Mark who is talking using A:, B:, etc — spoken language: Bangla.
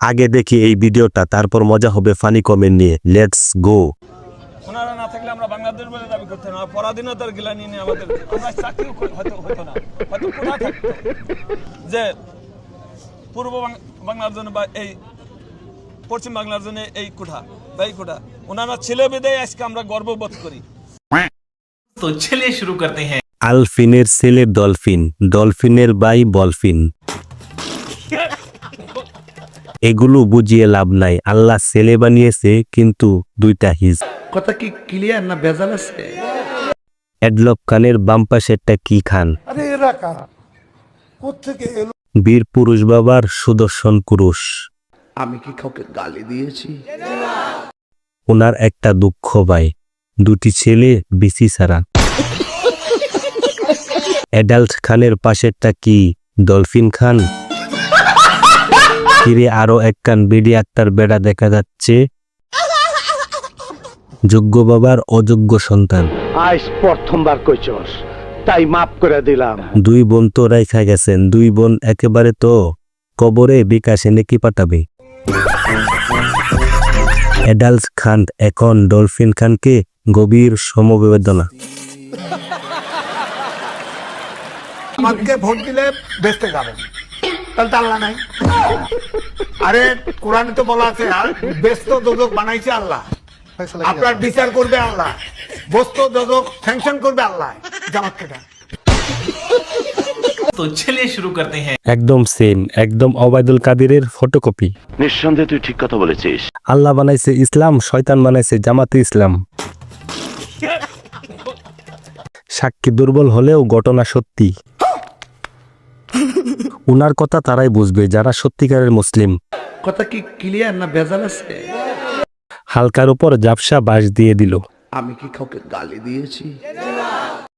A: আগে দেখি এই ভিডিওটা তারপর মজা হবে ফানি কমেন্ট নিয়ে। লেটস গো
B: ওনারা না থাকলে পরাধীনতার গ্লানি নিয়ে আমাদের যে পূর্ব বাংলার জন্য বা এই পশ্চিম বাংলার জন্য এই কোঠা বা এই কোঠা। ওনারা ছেলে বিদায় আজকে আমরা গর্ববোধ করি।
C: তো ছেলে শুরু করতে হ্যাঁ।
A: আলফিনের ছেলে ডলফিন ডলফিনের বাই বলফিন। এগুলো বুঝিয়ে লাভ নাই। আল্লাহ ছেলে বানিয়েছে কিন্তু দুইটা হিজ।
D: কথা কি ক্লিয়ার না ভেজাল আছে?
A: অ্যাডলক খানের বাম পাশেরটা কি খান? বীর পুরুষ বাবার সুদর্শন পুরুষ।
D: আমি কি কাউকে গালি দিয়েছি?
A: ওনার একটা দুঃখ ভাই দুটি ছেলে বিসি ছাড়া। অ্যাডাল্ট খানের পাশেরটা কি ডলফিন খান? ফিরে আরও এক কান বিডি আক্তার বেড়া দেখা যাচ্ছে। যোগ্য বাবার অযোগ্য সন্তান।
E: আজ প্রথমবার কইছস তাই মাফ করে দিলাম।
A: দুই বোন তো রাইখা গেছেন দুই বোন একেবারে তো কবরে বিকাশে নেকি পাঠাবে। অ্যাডাল্ট খান এখন ডলফিন খানকে গভীর সমবেদনা।
F: আমাকে ভোট দিলে বেসতে যাবেন। তাহলে তো আল্লাহ নাই। আরে কোরআনে তো বলা আছে আর ব্যস্ত দোদক বানাইছে আল্লাহ। আপনার বিচার করবে আল্লাহ। বস্তু দোদক স্যাংশন করবে আল্লাহ। জামাত কেটা।
C: তো চলিয়ে শুরু করতে হ্যাঁ।
A: একদম সেম একদম অবায়দুল কাদিরের ফটোকপি
E: নিঃসন্দেহে তুই ঠিক কথা বলেছিস।
A: আল্লাহ বানাইছে ইসলাম শয়তান বানাইছে জামাতে ইসলাম। সাক্ষী দুর্বল হলেও ঘটনা সত্যি। উনার কথা তারাই বুঝবে যারা সত্যিকারের মুসলিম।
D: কথা কি ক্লিয়ার না ভেজাল আছে?
A: হালকার উপর জাপসা বাস দিয়ে দিল।
D: আমি কি কাউকে গালি দিয়েছি?